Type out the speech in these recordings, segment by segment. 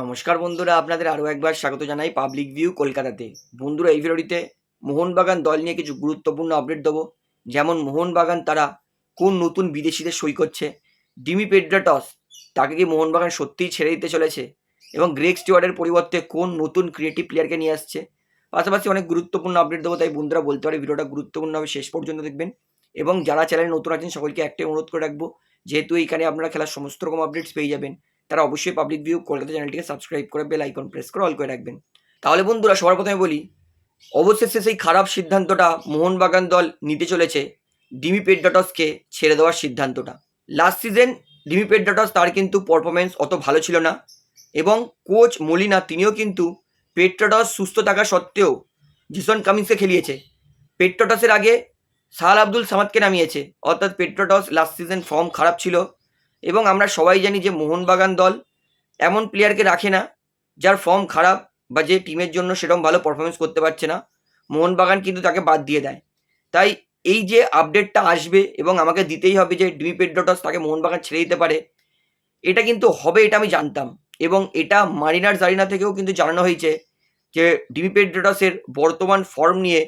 নমস্কার বন্ধুরা, আপনাদের আরও একবার স্বাগত জানাই পাবলিক ভিউ কলকাতাতে। বন্ধুরা, এই ভিডিওটিতে মোহনবাগান দল নিয়ে কিছু গুরুত্বপূর্ণ আপডেট দেবো। যেমন মোহনবাগান তারা কোন নতুন বিদেশিদের সই করছে, ডিমি পেড্রাটস, তাকে কি মোহনবাগান সত্যিই ছেড়ে দিতে চলেছে, এবং গ্রেক স্টিওয়ার্ডের পরিবর্তে কোন নতুন ক্রিয়েটিভ প্লেয়ারকে নিয়ে আসছে। পাশাপাশি অনেক গুরুত্বপূর্ণ আপডেট দেবো, তাই বন্ধুরা বলতে পারে ভিডিওটা গুরুত্বপূর্ণ হবে, শেষ পর্যন্ত দেখবেন। এবং যারা চ্যানেলে নতুন আছেন, সকলকে একটাই অনুরোধ করে রাখব, যেহেতু এইখানে আপনারা খেলার সমস্ত রকম আপডেটস পেয়ে যাবেন। তারা অবশ্যই পাবলিক ভিউ কলকাতা চ্যানেলটিকে সাবস্ক্রাইব করে বেল আইকন প্রেস করে অল করে রাখবেন। তাহলে বন্ধুরা, সবার প্রথমে বলি, অবশেষে সেই খারাপ সিদ্ধান্তটা মোহনবাগান দল নিতে চলেছে ডিমি পেড্ডাটসকে ছেড়ে দেওয়ার সিদ্ধান্তটা। লাস্ট সিজন ডিমি পেড্ডাটস তার কিন্তু পারফরমেন্স অত ভালো ছিল না এবং কোচ মলিনা তিনিও কিন্তু পেট্রাটস সুস্থ থাকা সত্ত্বেও জিসন কামিন্সকে খেলিয়েছে। পেট্রাটসের আগে সাহাল আব্দুল সামাদকে নামিয়েছে। অর্থাৎ পেট্রাটস লাস্ট সিজন ফর্ম খারাপ ছিল। এবং আমরা সবাই জানি যে মোহনবাগান দল এমন প্লেয়ারকে রাখে না, যার ফর্ম খারাপ বা যে টিমের জন্য সেরকম ভালো পারফরমেন্স করতে পারছে না। মোহনবাগান কিন্তু তাকে বাদ দিয়ে দেয়। তাই এই যে আপডেটটা আসবে এবং আমাকে দিতেই হবে যে ডিমি পেড্রোটস তাকে মোহনবাগান ছেড়ে দিতে পারে, এটা কিন্তু হবে এটা আমি জানতাম। এবং এটা মারিনার জারিনা থেকেও কিন্তু জানানো হয়েছে যে ডিমি পেড্রোটসের বর্তমান ফর্ম নিয়ে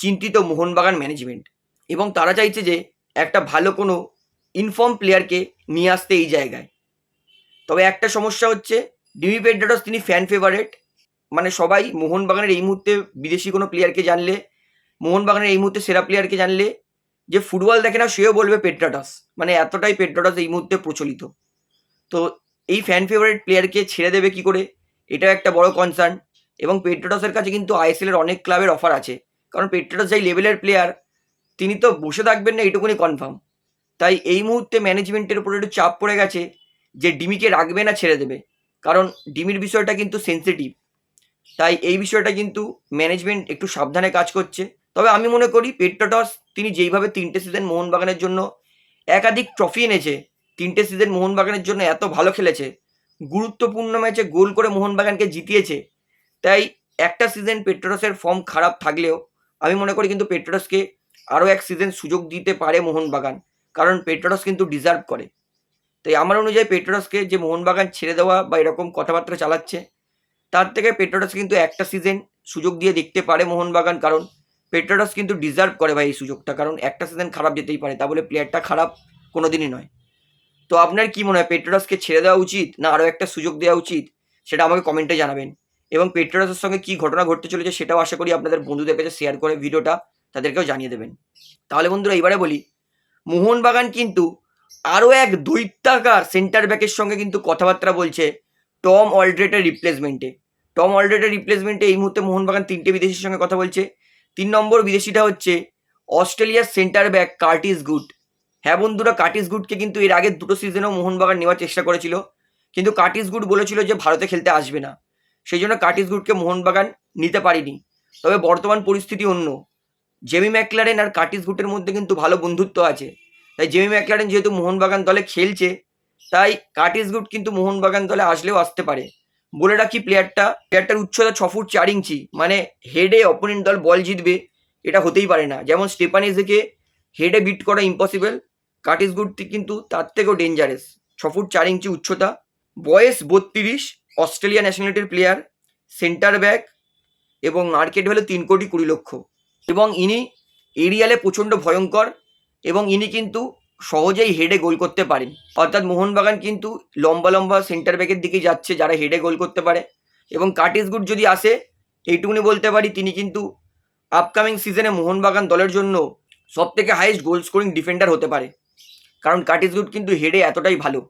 চিন্তিত মোহনবাগান ম্যানেজমেন্ট এবং তারা চাইছে যে একটা ভালো কোনো ইনফর্ম প্লেয়ারকে নিয়ে আসতে এই জায়গায়। তবে একটা সমস্যা হচ্ছে ডিমি পেড্রাটস তিনি ফ্যান ফেভারেট মানে সবাই মোহনবাগানের এই মুহূর্তে বিদেশি কোনো প্লেয়ারকে জানলে, মোহনবাগানের এই মুহূর্তে সেরা প্লেয়ারকে জানলে, যে ফুটবল দেখে না সেও বলবে পেট্রাটাস মানে এতটাই পেট্রাটাস এই মুহূর্তে প্রচলিত। তো এই ফ্যান ফেভারেট প্লেয়ারকে ছেড়ে দেবে কি করে? এটাও একটা বড় কনসার্ন এবং পেট্রাটাসের কাছে কিন্তু আইএসএল এর অনেক ক্লাবের অফার আছে। কারণ পেট্রাটাস যাই লেভেলের প্লেয়ার তিনি তো বসে থাকবেন না, এইটুকুনি কনফার্ম তাই এই মুহূর্তে ম্যানেজমেন্টের উপর একটু চাপ পড়ে গেছে যে ডিমিকে রাখবে না ছেড়ে দেবে। কারণ ডিমির বিষয়টা কিন্তু সেন্সিটিভ তাই এই বিষয়টা কিন্তু ম্যানেজমেন্ট একটু সাবধানে কাজ করছে। তবে আমি মনে করি পেট্রোটস তিনি যেইভাবে তিনটে সিজন মোহনবাগানের জন্য একাধিক ট্রফি এনেছে, তিনটে সিজন মোহনবাগানের জন্য এত ভালো খেলেছে, গুরুত্বপূর্ণ ম্যাচে গোল করে মোহনবাগানকে জিতিয়েছে, তাই একটা সিজন পেট্রোটসের ফর্ম খারাপ থাকলেও আমি মনে করি কিন্তু পেট্রোটসকে আরও এক সিজন সুযোগ দিতে পারে মোহনবাগান। কারণ পেট্রোটস কিন্তু ডিজার্ভ করে। তাই আমার অনুযায়ী পেট্রোটসকে যে মোহনবাগান ছেড়ে দেওয়া বা এরকম কথাবার্তা চালাচ্ছে, তার থেকে পেট্রোডস কিন্তু একটা সিজন সুযোগ দিয়ে দেখতে পারে মোহনবাগান, কারণ পেট্রোডস কিন্তু ডিজার্ভ করে ভাই এই সুযোগটা, কারণ একটা সিজন খারাপ যেতেই পারে, তা বলে প্লেয়ারটা খারাপ কোনো দিনই নয়। তো আপনার কি মনে হয় পেট্রোটসকে ছেড়ে দেওয়া উচিত না আরও একটা সুযোগ দেওয়া উচিত, সেটা আমাকে কমেন্টে জানাবেন। এবং পেট্রোটসের সঙ্গে কী ঘটনা ঘটতে চলেছে সেটাও আশা করি আপনাদের বন্ধুদের কাছে শেয়ার করে ভিডিওটা তাদেরকেও জানিয়ে দেবেন। তাহলে বন্ধুরা এবারে বলি মোহনবাগান কিন্তু আরও এক দৈত্যাকার সেন্টার ব্যাকের সঙ্গে কিন্তু কথাবার্তা বলছে টম অলড্রেটের রিপ্লেসমেন্টে টম অলড্রেটের রিপ্লেসমেন্টে এই মুহূর্তে মোহনবাগান তিনটে বিদেশির সঙ্গে কথা বলছে। তিন নম্বর বিদেশিটা হচ্ছে অস্ট্রেলিয়ার সেন্টার ব্যাক কার্টিস গুড। হ্যাঁ বন্ধুরা, কার্টিস গুডকে কিন্তু এর আগে দুটো সিজনেও মোহনবাগান নেওয়ার চেষ্টা করেছিল। কিন্তু কার্টিস গুড বলেছিল যে ভারতে খেলতে আসবে না। সেই জন্য কার্টিস গুডকে মোহনবাগান নিতে পারিনি। তবে বর্তমান পরিস্থিতি অন্য। জেমি ম্যাকলারেন আর কার্টিস গুটের মধ্যে কিন্তু ভালো বন্ধুত্ব আছে। তাই জেমি ম্যাকলারেন যেহেতু মোহনবাগান দলে খেলছে, তাই কার্টিস গুট কিন্তু মোহনবাগান দলে আসলেও আসতে পারে। বলে রাখি প্লেয়ারটা প্লেয়ারটার উচ্চতা ছ ফুট চার ইঞ্চি মানে হেডে অপোনেন্ট দল বল জিতবে, এটা হতেই পারে না। যেমন স্টেপানিজকে হেডে বিট করা ইম্পসিবল কার্টিস গুড কিন্তু তার থেকেও ডেঞ্জারাস ছ ফুট চার ইঞ্চি উচ্চতা। বয়স বত্রিশ অস্ট্রেলিয়া ন্যাশনালিটির প্লেয়ার সেন্টার ব্যাক এবং মার্কেট হলো তিন কোটি কুড়ি লক্ষ। এবং ইনি এরিয়ালে প্রচণ্ড ভয়ঙ্কর এবং ইনি কিন্তু সহজেই হেডে গোল করতে পারেন। অর্থাৎ মোহনবাগান কিন্তু লম্বা লম্বা সেন্টার ব্যাকের দিকে যাচ্ছে, যারা হেডে গোল করতে পারে। এবং কার্টিস গুড যদি আসে, এইটুকুনি বলতে পারি, তিনি কিন্তু আপকামিং সিজনে মোহনবাগান দলের জন্য সব থেকে হাইয়েস্ট গোল স্কোরিং ডিফেন্ডার হতে পারে। কারণ কার্টিস গুড কিন্তু হেডে এতটাই ভালো।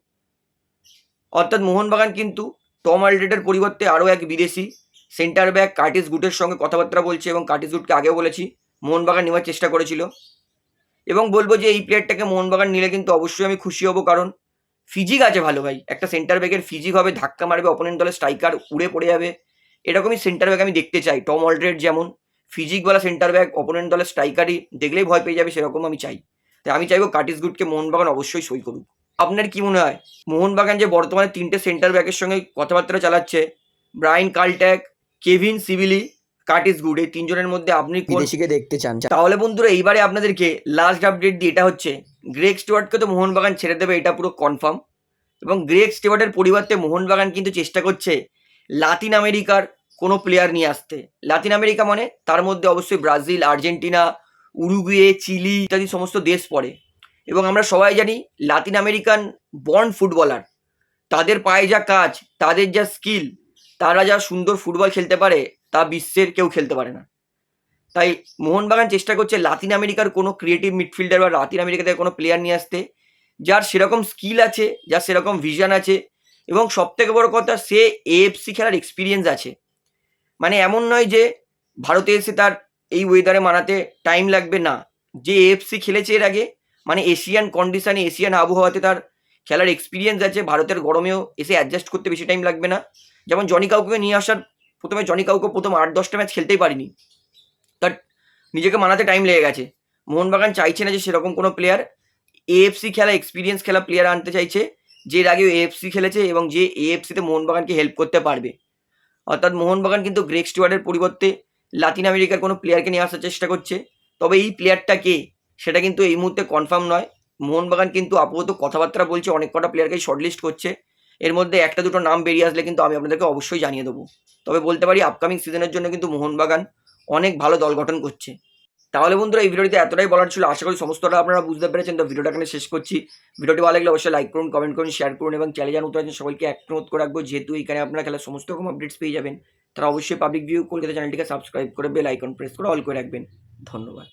অর্থাৎ মোহনবাগান কিন্তু টম আলড্রেটের পরিবর্তে আরও এক বিদেশি। সেন্টার ব্যাক কার্টিস গুটের সঙ্গে কথাবার্তা বলছে এবং কার্টিস গুটকে আগেও বলেছি, মোহনবাগান নেওয়ার চেষ্টা করেছিল। এবং বলব যে এই প্লেয়ারটাকে মোহনবাগান নিলে কিন্তু অবশ্যই আমি খুশি হব কারণ ফিজিক আছে ভালো ভাই। একটা সেন্টার ব্যাকের ফিজিক হবে, ধাক্কা মারবে অপোনেন্ট দলের স্ট্রাইকার উড়ে পড়ে যাবে। এরকমই সেন্টার ব্যাক আমি দেখতে চাই টম অলড্রেড যেমন। ফিজিকওয়ালা সেন্টার ব্যাক অপোনেন্ট দলের স্ট্রাইকারই দেখলেই ভয় পেয়ে যাবে, সেরকম আমি চাই। তাই আমি চাইব কার্টিস গুডকে মোহনবাগান অবশ্যই সই করুক। আপনার কি মনে হয়? মোহনবাগান যে বর্তমানে তিনটে সেন্টার ব্যাকের সঙ্গে কথাবার্তা চালাচ্ছে, Brian Kaltack Kevin Sibille Curtis Good এই তিনজনের মধ্যে আপনি বিদেশিকে দেখতে চান তাহলে বন্ধুরা এইবারে আপনাদেরকে লাস্ট আপডেট দিয়ে এটা হচ্ছে গ্রেক স্টুয়ার্টকে তো মোহনবাগান ছেড়ে দেবে এটা পুরো কনফার্ম এবং গ্রেক স্টুয়ার্টের পরিবর্তে মোহনবাগান কিন্তু চেষ্টা করছে লাতিন আমেরিকার কোনো প্লেয়ার নিয়ে আসতে। লাতিন আমেরিকা মানে তার মধ্যে অবশ্যই ব্রাজিল আর্জেন্টিনা উরুগুয়ে চিলি ইত্যাদি সমস্ত দেশ পড়ে। এবং আমরা সবাই জানি লাতিন আমেরিকান বর্ন ফুটবলার তাদের পায়ে যা কাজ তাদের যা স্কিল তারা যা সুন্দর ফুটবল খেলতে পারে, তা বিশ্বের কেউ খেলতে পারে না। তাই মোহনবাগান চেষ্টা করছে লাতিন আমেরিকার কোনো ক্রিয়েটিভ মিডফিল্ডার বা লাতিন আমেরিকা থেকে কোনো প্লেয়ার নিয়ে আসতে, যার সেরকম স্কিল আছে, যার সেরকম ভিশন আছে, এবং সব থেকে বড় কথা সে এএফসি খেলার এক্সপিরিয়েন্স আছে। মানে এমন নয় যে ভারতে এসে তার এই ওয়েদারে মানাতে টাইম লাগবে না। যে এএফসি খেলেছে এর আগে মানে এশিয়ান কন্ডিশনে এশিয়ান আবহাওয়াতে তার খেলার এক্সপিরিয়েন্স আছে, ভারতের গরমেও এসে অ্যাডজাস্ট করতে বেশি টাইম লাগবে না। যেমন জনি কাউকে নিয়ে আসার প্রথমে জনি কাউকে প্রথম আট দশটা ম্যাচ খেলতেই পারিনি। তার নিজেকে মানাতে টাইম লেগে গেছে। মোহনবাগান চাইছে না যে সেরকম কোনো প্লেয়ার এএফসি খেলা এক্সপিরিয়েন্স খেলা প্লেয়ার আনতে চাইছে। যে এর আগে এএফসি খেলেছে এবং যে এএফসিতে মোহনবাগানকে হেল্প করতে পারবে। অর্থাৎ মোহনবাগান কিন্তু গ্রেক স্টুয়ার্ডের পরিবর্তে লাতিন আমেরিকার কোনো প্লেয়ারকে নিয়ে আসার চেষ্টা করছে। তবে এই প্লেয়ারটা কে? সেটা কিন্তু এই মুহূর্তে কনফার্ম নয়। মোহনবাগান কিন্তু আপাতত কথাবার্তা বলছে, অনেক কটা প্লেয়ারকেই শর্টলিস্ট করছে। এর মধ্যে একটা দুটো নাম বেরিয়ে আসলে কিন্তু আমি আপনাদেরকে অবশ্যই জানিয়ে দেবো। তবে বলতে পারি আপকামিং সিজনের জন্য কিন্তু মোহনবাগান অনেক ভালো দল গঠন করছে। তাহলে বন্ধুরা, এই ভিডিওটিতে এতটাই বলার ছিল। আশা করি সমস্তটা আপনারা বুঝতে পেরেছেন। তো ভিডিওটা এখানে শেষ করছি। ভিডিওটি ভালো লাগলে অবশ্যই লাইক করুন কমেন্ট করুন শেয়ার করুন এবং চ্যানেল জানুন আছেন, সবাইকে এক অনুরোধ করে রাখব, যেহেতু এখানে আপনারা খেলার সমস্ত রকম আপডেটস পেয়ে যাবেন, তারা অবশ্যই পাবলিক ভিউ কলকাতা চ্যানেলটিকে সাবস্ক্রাইব করে বেল আইকন প্রেস করে অল করে রাখবেন। ধন্যবাদ।